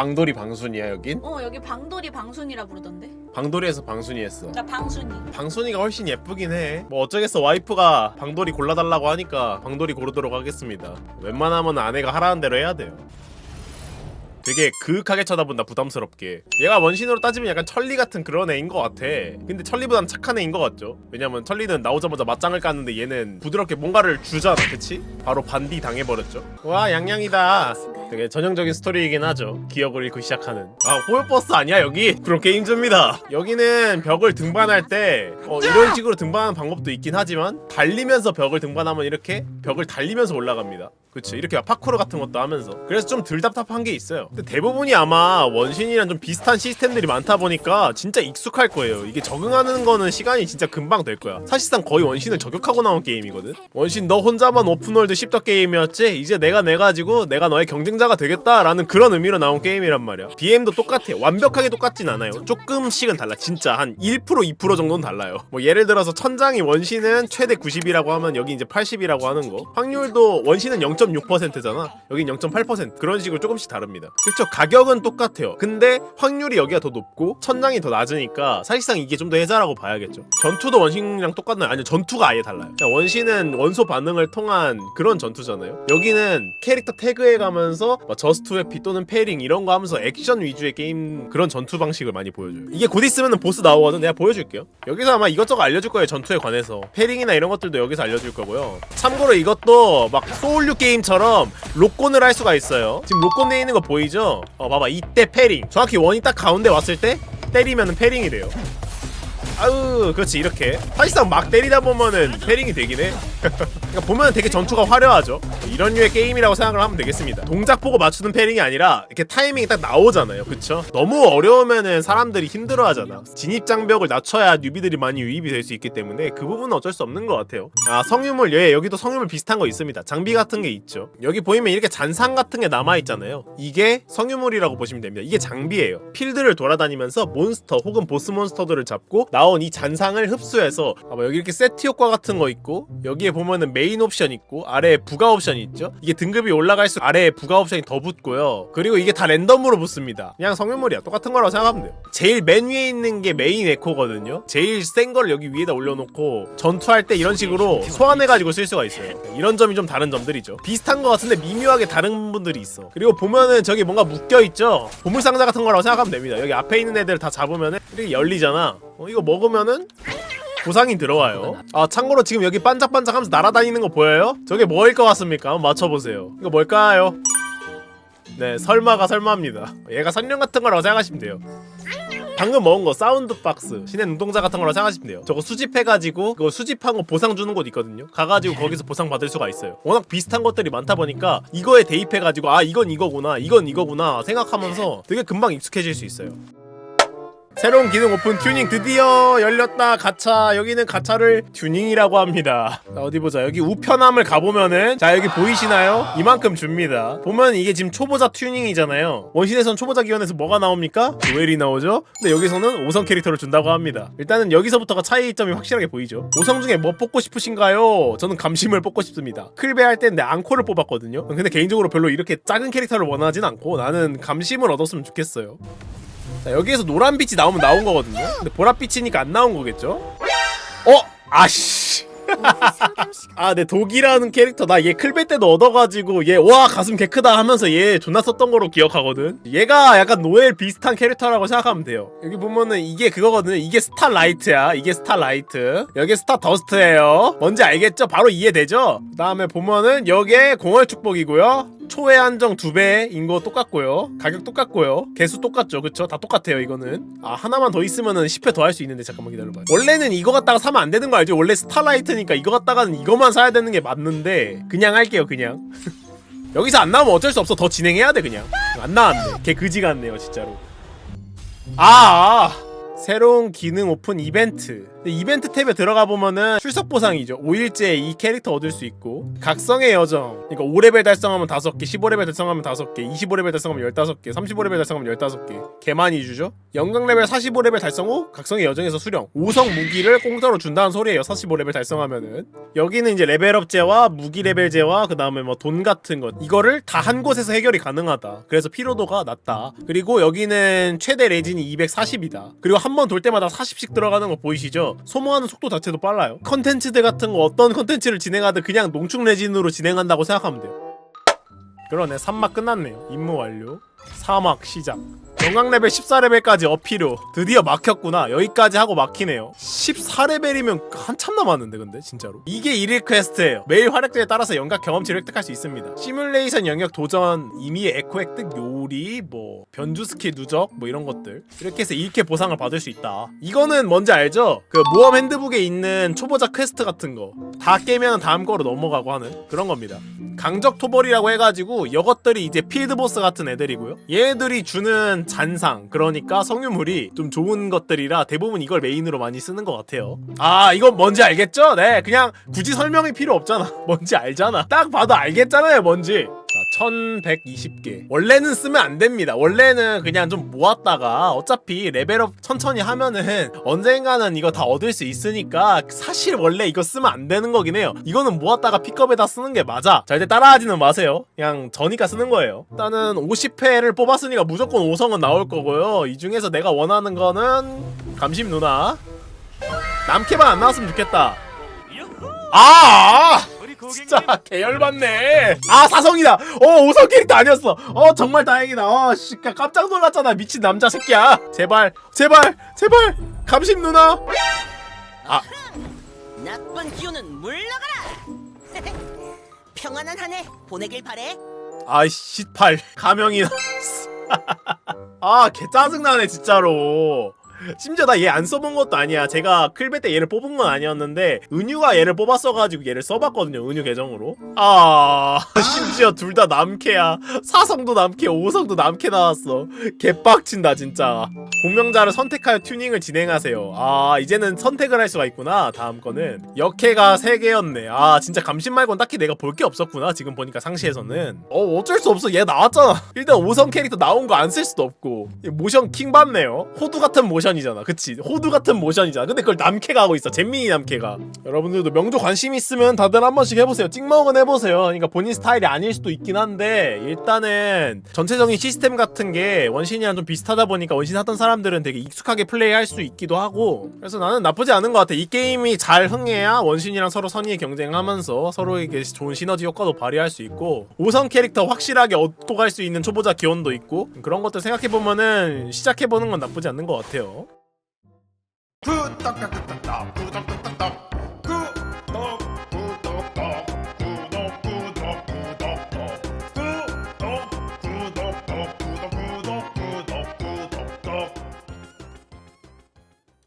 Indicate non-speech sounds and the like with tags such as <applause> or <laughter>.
방돌이 방순이야 여긴? 어 여기 방돌이 방순이라 부르던데. 방돌이에서 방순이 했어 나 방순이. 방순이가 훨씬 예쁘긴 해뭐 어쩌겠어 와이프가 방돌이 골라달라고 하니까 방돌이 고르도록 하겠습니다 웬만하면 아내가 하라는 대로 해야 돼요 되게 그윽하게 쳐다본다 부담스럽게. 얘가 원신으로 따지면 약간 천리 같은 그런 애인 것 같아. 근데 천리보단 착한 애인 것 같죠? 왜냐면 천리는 나오자마자 맞짱을 깠는데 얘는 부드럽게 뭔가를 주잖아 그치? 바로 반디 당해버렸죠? 와 양양이다. 되게 전형적인 스토리이긴 하죠. 기억을 잃고 시작하는. 아 호요버스 아니야 여기? 그럼 게임즈입니다. 여기는 벽을 등반할 때 어, 이런 식으로 등반하는 방법도 있긴 하지만 달리면서 벽을 등반하면 이렇게 벽을 달리면서 올라갑니다 그치. 이렇게 막 파쿠르 같은 것도 하면서. 그래서 좀 덜 답답한 게 있어요. 근데 대부분이 아마 원신이랑 좀 비슷한 시스템들이 많다 보니까 진짜 익숙할 거예요. 이게 적응하는 거는 시간이 진짜 금방 될 거야. 사실상 거의 원신을 저격하고 나온 게임이거든. 원신 너 혼자만 오픈월드 10더 게임이었지? 이제 내가 내 가지고 내가 너의 경쟁자가 되겠다라는 그런 의미로 나온 게임이란 말이야. BM도 똑같아. 완벽하게 똑같진 않아요. 조금씩은 달라. 진짜 한 1% 2% 정도는 달라요. 뭐 예를 들어서 천장이 원신은 최대 90이라고 하면 여기 이제 80이라고 하는 거. 확률도 원신은 0.6%잖아. 여긴 0.8% 그런 식으로 조금씩 다릅니다. 그렇죠 가격은 똑같아요. 근데 확률이 여기가 더 높고 천장이 더 낮으니까 사실상 이게 좀 더 해자라고 봐야겠죠. 전투도 원신이랑 똑같나요? 아니요 전투가 아예 달라요. 그냥 원신은 원소 반응을 통한 그런 전투잖아요. 여기는 캐릭터 태그해 가면서 뭐 저스트 회피 또는 페링 이런 거 하면서 액션 위주의 게임 그런 전투 방식을 많이 보여줘요. 이게 곧 있으면 보스 나오거든. 내가 보여줄게요. 여기서 아마 이것저것 알려줄 거예요 전투에 관해서. 페링이나 이런 것들도 여기서 알려줄 거고요. 참고로 이것도 막 소울류 게임 처럼 로콘을 할 수가 있어요. 지금 로콘 돼 있는 거 보이죠? 어 봐봐. 이때 페링 정확히 원이 딱 가운데 왔을 때 때리면 페링이 돼요 아우 그렇지 이렇게. 사실상 막 때리다 보면은 패링이 되긴 해. 그러니까 보면 되게 전투가 화려하죠. 이런 류의 게임이라고 생각을 하면 되겠습니다. 동작 보고 맞추는 패링이 아니라 이렇게 타이밍이 딱 나오잖아요. 그쵸? 너무 어려우면은 사람들이 힘들어하잖아. 진입 장벽을 낮춰야 뉴비들이 많이 유입이 될 수 있기 때문에 그 부분은 어쩔 수 없는 것 같아요. 아 성유물 예 여기도 성유물 비슷한 거 있습니다. 장비 같은 게 있죠. 여기 보이면 이렇게 잔상 같은 게 남아 있잖아요. 이게 성유물이라고 보시면 됩니다. 이게 장비예요. 필드를 돌아다니면서 몬스터 혹은 보스 몬스터들을 잡고 나온 이 잔상을 흡수해서 봐봐 여기 이렇게 세트 효과 같은 거 있고 여기에 보면은 메인 옵션 있고 아래에 부가 옵션이 있죠? 이게 등급이 올라갈수록 아래에 부가 옵션이 더 붙고요. 그리고 이게 다 랜덤으로 붙습니다. 그냥 성유물이야. 똑같은 거라고 생각하면 돼요. 제일 맨 위에 있는 게 메인 에코거든요. 제일 센 걸 여기 위에다 올려놓고 전투할 때 이런 식으로 소환해가지고 쓸 수가 있어요. 이런 점이 좀 다른 점들이죠. 비슷한 거 같은데 미묘하게 다른 분들이 있어. 그리고 보면은 저기 뭔가 묶여있죠? 보물상자 같은 거라고 생각하면 됩니다. 여기 앞에 있는 애들 다 잡으면은 이렇게 열리잖아 어, 이거 먹으면은 보상이 들어와요. 아 참고로 지금 여기 반짝반짝하면서 날아다니는 거 보여요? 저게 뭐일 것 같습니까? 한번 맞춰보세요. 이거 뭘까요? 네 설마가 설마입니다. 얘가 선령 같은 거라고 생각하시면 돼요. 방금 먹은 거 사운드 박스 신의 눈동자 같은 거라고 생각하시면 돼요. 저거 수집해가지고 그거 수집한 거 보상 주는 곳 있거든요. 가가지고 거기서 보상 받을 수가 있어요. 워낙 비슷한 것들이 많다 보니까 이거에 대입해가지고 아 이건 이거구나 이건 이거구나 생각하면서 되게 금방 익숙해질 수 있어요. 새로운 기능 오픈 튜닝 드디어 열렸다 가차. 여기는 가차를 튜닝이라고 합니다. 자, 어디 보자. 여기 우편함을 가보면은 자 여기 보이시나요? 이만큼 줍니다. 보면 이게 지금 초보자 튜닝이잖아요. 원신에선 초보자 기원에서 뭐가 나옵니까? 노엘이 나오죠? 근데 여기서는 5성 캐릭터를 준다고 합니다. 일단은 여기서부터가 차이점이 확실하게 보이죠? 5성 중에 뭐 뽑고 싶으신가요? 저는 감심을 뽑고 싶습니다. 클베 할 때는 내 앙코를 뽑았거든요. 근데 개인적으로 별로 이렇게 작은 캐릭터를 원하진 않고 나는 감심을 얻었으면 좋겠어요 자 여기에서 노란빛이 나오면 나온 거거든요 근데 보랏빛이니까 안 나온 거겠죠? 어? 아씨 <laughs> 아, 내 독이라는 캐릭터 나 얘 클베 때도 얻어가지고 얘 와 가슴 개 크다 하면서 얘 존나 썼던 거로 기억하거든. 얘가 약간 노엘 비슷한 캐릭터라고 생각하면 돼요. 여기 보면은 이게 그거거든요. 이게 스타라이트야. 이게 스타라이트. 여기 스타 더스트예요. 뭔지 알겠죠? 바로 이해되죠? 그다음에 보면은 여기에 공월 축복이고요. 초회 한정 두 배인 거 똑같고요. 가격 똑같고요. 개수 똑같죠. 그쵸? 다 똑같아요, 이거는. 아, 하나만 더 있으면은 10회 더 할 수 있는데 잠깐만 기다려봐요. 원래는 이거 갖다가 사면 안 되는 거 알죠? 원래 스타라이트니까 이거 갖다가는 이거만 사야 되는 게 맞는데 그냥 할게요, 그냥. <laughs> 여기서 안 나오면 어쩔 수 없어. 더 진행해야 돼, 그냥. 안 나왔네. 개 그지 같네요, 진짜로. 아, 아. 새로운 기능 오픈 이벤트. 이벤트 탭에 들어가 보면은 출석 보상이죠. 5일째 이 캐릭터 얻을 수 있고. 각성의 여정. 그러니까 5레벨 달성하면 5개 15레벨 달성하면 5개 25레벨 달성하면 15개 35레벨 달성하면 15개. 개 많이 주죠? 영광 레벨 45레벨 달성 후 각성의 여정에서 수령. 5성 무기를 공짜로 준다는 소리예요 45레벨 달성하면은. 여기는 이제 레벨업제와 무기 레벨제와 그 다음에 뭐 돈 같은 것. 이거를 다 한 곳에서 해결이 가능하다. 그래서 피로도가 낮다. 그리고 여기는 최대 레진이 240이다. 그리고 한 번 돌 때마다 40씩 들어가는 거 보이시죠 소모하는 속도 자체도 빨라요. 컨텐츠들 같은 거 어떤 컨텐츠를 진행하든 그냥 농축 레진으로 진행한다고 생각하면 돼요. 그러네. 3막 끝났네요. 임무 완료. 사막 시작 영광 레벨 14레벨까지 어필요 드디어 막혔구나. 여기까지 하고 막히네요. 14레벨이면 한참 남았는데 근데 진짜로. 이게 1일 퀘스트예요. 매일 활약제에 따라서 영각 경험치를 획득할 수 있습니다. 시뮬레이션 영역 도전 이미 에코 획득 요리 뭐 변주 스킬 누적 뭐 이런 것들. 이렇게 해서 1회 보상을 받을 수 있다. 이거는 뭔지 알죠? 그 모험 핸드북에 있는 초보자 퀘스트 같은 거. 다 깨면 다음 거로 넘어가고 하는 그런 겁니다 강적 토벌이라고 해가지고 이것들이 이제 필드 보스 같은 애들이고요. 얘들이 주는 잔상 그러니까 성유물이 좀 좋은 것들이라 대부분 이걸 메인으로 많이 쓰는 것 같아요. 아 이건 뭔지 알겠죠? 네 그냥 굳이 설명이 필요 없잖아. <laughs> 뭔지 알잖아. 딱 봐도 알겠잖아요 뭔지. 자, 1120개. 원래는 쓰면 안 됩니다. 원래는 그냥 좀 모았다가 어차피 레벨업 천천히 하면은 언젠가는 이거 다 얻을 수 있으니까 사실 원래 이거 쓰면 안 되는 거긴 해요. 이거는 모았다가 픽업에다 쓰는 게 맞아. 절대 따라하지는 마세요. 그냥 저니까 쓰는 거예요. 일단은 50회를 뽑았으니까 무조건 5성은 나올 거고요. 이 중에서 내가 원하는 거는 감심 누나. 남캐만 안 나왔으면 좋겠다. 아! 진짜 계열받네. 아 사성이다. 어 오성 캐릭터 아니었어. 어 정말 다행이다. 어 씨 깜짝 놀랐잖아 미친 남자 새끼야. 제발 제발 제발 감심 누나. 나쁜 기운은 물러가라. <laughs> 평안한 한 해 보내길 바래. 아이 씨 팔 가명이 <laughs> 아개 짜증 나네 진짜로 심지어 나 얘 안 써본 것도 아니야. 제가 클베 때 얘를 뽑은 건 아니었는데 은유가 얘를 뽑았어가지고 얘를 써봤거든요 은유 계정으로. 아 <laughs> 심지어 둘 다 남캐야. 사성도 남캐 오성도 남캐 나왔어. 개빡친다 진짜. 공명자를 선택하여 튜닝을 진행하세요. 아 이제는 선택을 할 수가 있구나 다음 거는. 역해가 3개였네. 아 진짜 감심 말곤 딱히 내가 볼 게 없었구나 지금 보니까 상시에서는. 어 어쩔 수 없어. 얘 나왔잖아. 일단 5성 캐릭터 나온 거 안 쓸 수도 없고. 이 모션 킹 받네요. 호두 같은 모션 이잖아. 그치? 호두 같은 모션이잖아. 근데 그걸 남캐가 하고 있어. 잼민이 남캐가. 여러분들도 명조 관심 있으면 다들 한 번씩 해보세요. 찍먹은 해보세요. 그러니까 본인 스타일이 아닐 수도 있긴 한데 일단은 전체적인 시스템 같은 게 원신이랑 좀 비슷하다 보니까 원신 하던 사람들은 되게 익숙하게 플레이할 수 있기도 하고 그래서 나는 나쁘지 않은 것 같아. 이 게임이 잘 흥해야 원신이랑 서로 선의의 경쟁하면서 서로에게 좋은 시너지 효과도 발휘할 수 있고 5성 캐릭터 확실하게 얻고 갈 수 있는 초보자 기원도 있고 그런 것들 생각해보면은 시작해보는 건 나쁘지 않는 것 같아요 구독, 구독,